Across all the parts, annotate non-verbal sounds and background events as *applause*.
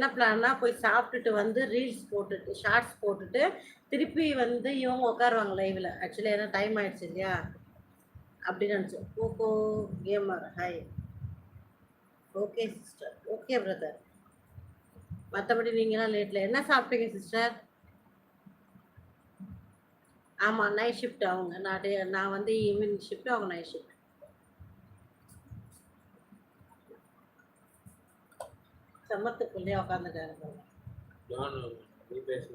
என்ன பிளான்னா போய் சாப்பிட்டுட்டு வந்து ரீல்ஸ் போட்டுட்டு ஷார்ட்ஸ் போட்டுட்டு திருப்பி வந்து இவங்க உட்காருவாங்க லைவில் ஆக்சுவலி ஏன்னா டைம் ஆயிடுச்சு இல்லையா? அப்படின்னு நினச்சோம். ஓகோ gamer hi okay sister okay brother மற்றபடி நீங்களாம் லேட்டில் என்ன சாப்பிட்டீங்க சிஸ்டர் ஆமாம் நைட் ஷிஃப்ட் அவங்க. நான் டே நான் வந்து ஈவினிங் ஷிஃப்ட் அவங்க நைட் ஷிஃப்ட் சமத்துக்குள்ளேயே உட்காந்துட்டாரு நீ பேசு.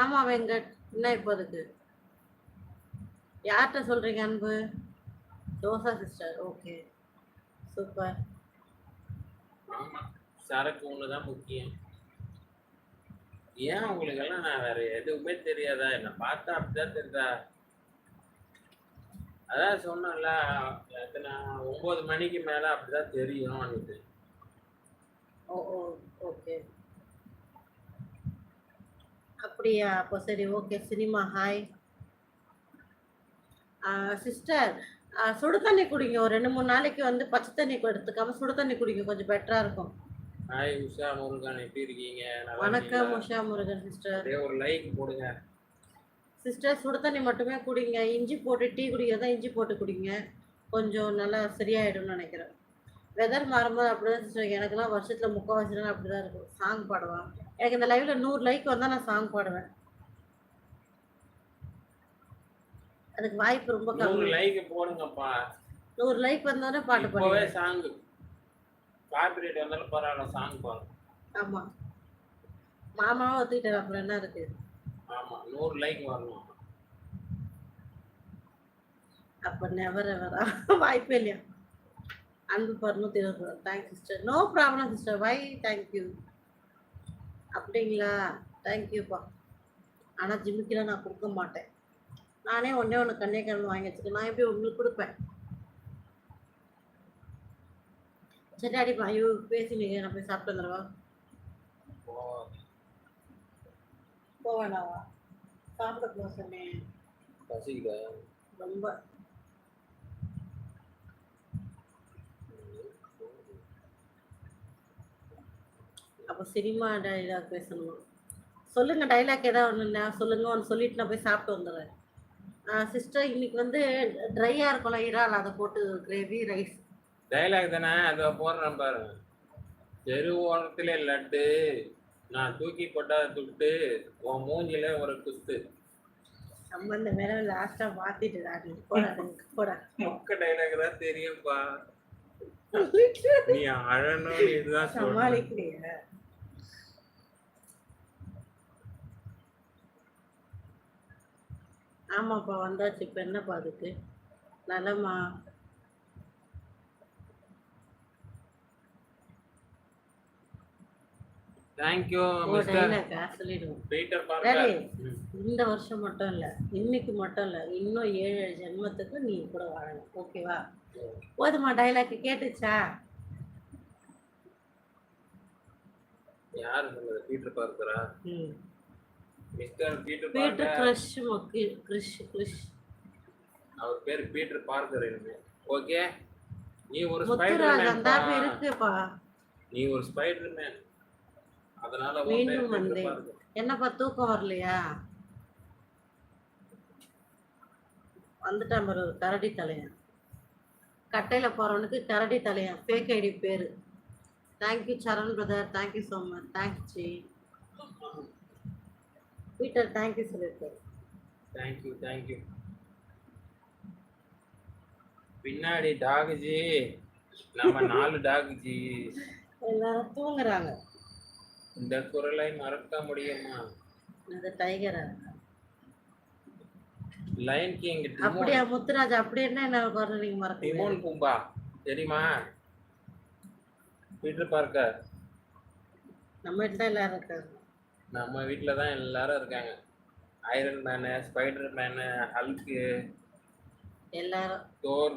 ஆமா வெங்கட். என்ன இப்போதைக்கு? யார்கிட்ட சொல்றீங்க அன்பு? தோசா சிஸ்டர் ஓகே சூப்பர் சரக்கு ஒன்று தான் முக்கியம். ஏன் உங்களுக்கெல்லாம் நான் வேற எதுவுமே தெரியாதா? என்ன பார்த்தா அப்படிதான் தெரியுதா? அதான் சொன்னேன்ல எத்தனை ஒன்பது மணிக்கு மேல அப்படிதான் தெரியும் எனக்கு ஓ ஓ ஓகே அப்படியா? அப்போ சரி ஓகே சினிமா ஹாய் சிஸ்டர் சுடு தண்ணி குடிங்க. ஒரு ரெண்டு மூணு நாளைக்கு வந்து பச்சை தண்ணி எடுத்துக்காம சுடு தண்ணி குடிங்க. கொஞ்சம் பெட்டரா இருக்கும். ஹாய் உஷா முருகன் எப்படி இருக்கீங்க? வணக்கம்? உஷா முருகன் சிஸ்டர் ஒரு லைக் போடுங்க. சிஸ்டர் சுடு தண்ணி மட்டுமே குடிங்க. இஞ்சி போட்டு டீ குடிக்கிறதா இஞ்சி போட்டு குடிங்க. கொஞ்சம் நல்லா சரியாயிடும்னு நினைக்கிறேன். வெதர் மாறும்போது அப்படிதான் சிஸ்டர் எனக்குலாம் வருஷத்தில் முக்கால்வாசி நாள் அப்படி தான் இருக்கும். சாங் பாடுவேன். எனக்கு இந்த லைவ்ல நூறு லைக் வந்தால் நான் சாங் பாடுவேன். அதுக்கு வாய்ப்பு ரொம்ப கம்மி. லைக் போடுங்கப்பா. நூறு லைக் வந்தோடனே பாட்டு பாடுவேன் சாங் காப்பிரைட் வந்தாலும் பரவாயில்ல சாங் பாருங்க ஆமாம் மாமாவும் ஒத்துக்கிட்டார் அப்புறம் என்ன இருக்கு? ஆமா நூறு லைக் வரணும். அப்போ நெவர் எவரா வாய்ப்பே இல்லையா? அன்பு பர்னூத்தி இருபது thanks sister no problem sister வை தேங்க்யூ அப்படிங்களா? தேங்க்யூப்பா ஆனால் ஜிம்முக்கெலாம் நான் கொடுக்க மாட்டேன். நானே ஒன்றே ஒன்று கன்னியாகுமரி வாங்கி வச்சுக்கேன் நான் எப்படி உங்களுக்கு கொடுப்பேன்? சரி அடிப்பா ஐயோ பேசினீங்க. நான் போய் சாப்பிட்டு வந்துடுவா? போவேனாவா சாப்பிட போக சொன்னேன். ரொம்ப. அப்போ சினிமா டைலாக் பேசணும். சொல்லுங்க டைலாக் ஏதாவது ஒன்று இல்லை சொல்லுங்க. ஒன்று சொல்லிட்டு நான் போய் சாப்பிட்டு வந்துடுறேன். சிஸ்டர் இன்னைக்கு வந்து ட்ரையாக இருக்கும்ல இறால் அதை போட்டு கிரேவி ரைஸ் டைலாக் தானே? அதை போடுறேன் பாருங்க தெரு ஓரத்துல லட்டு. நான் தூக்கி போட்டா துட்டு. உன் மூஞ்சில ஒரு குத்து. சம்பந்த மேலே லாஸ்ட்டாக மாற்றிட்டு நான் போடா போடா. மொக்க டைலாக் தான் தெரியும்பா. *laughs* நீ அழணும் இதுதான் சொல்லணும். ஆமாப்பா வந்தாச்சு. இப்போ என்னப்பா அதுக்கு? நலமா? Thank you mister. இந்த வருஷம் மட்டும் இல்லை இன்னைக்கு மட்டும் இல்லை இன்னும் ஏழு ஜென்மத்துக்கு நீ கூட வாழணும். ஓகேவா போதுமா டைலாக் கேட்டுச்சா? யாரு பீட்டர் பார்க்கரா ம். மிஸ்டர் பீட்டர் க்ரஷ் கிறிஷ் கிறிஷ் அவர் பேர் பீட்டர் பார்க்கர் இனிமே ஓகே. நீ ஒரு முத்துராஜ் ஸ்பைடர் அந்த மேன் இருக்குப்பா. நீ ஒரு ஸ்பைடர் மேன் அதனால மீண்டும் வந்தேன். என்னப்பா தூக்கம் வரலையா? வந்துட்டான் பாரு ஒரு கரடி தலையன். கட்டையில் போகிறவனுக்கு கரடி தலையன். ஃபேக் ஐடி பேர். Thank you Saran brother thank you so much thanks ji Peter thank you சொல்லியிருக்காரு தேங்க்யூ தேங்க்யூ பின்னாடி டாக் ஜி நம்ம நாலு டாக் ஜி எல்லாரும் தூங்குறாங்க. இந்த குரலை மறக்க முடியுமா? அது டைகரா லைன் கிங் அப்படியா முத்துராஜ் அப்படி என்ன என்ன குரல் நீங்க மறக்கீங்க டிமோன் பூம்பா தெரியுமா? பீட்டர் பார்க்கர் நம்ம வீட்டில் எல்லாரும் இருக்காங்க. நம்ம வீட்டில் தான் எல்லாரும் இருக்காங்க. Iron Man Spider Man Hulk எல்லாரும். தோர்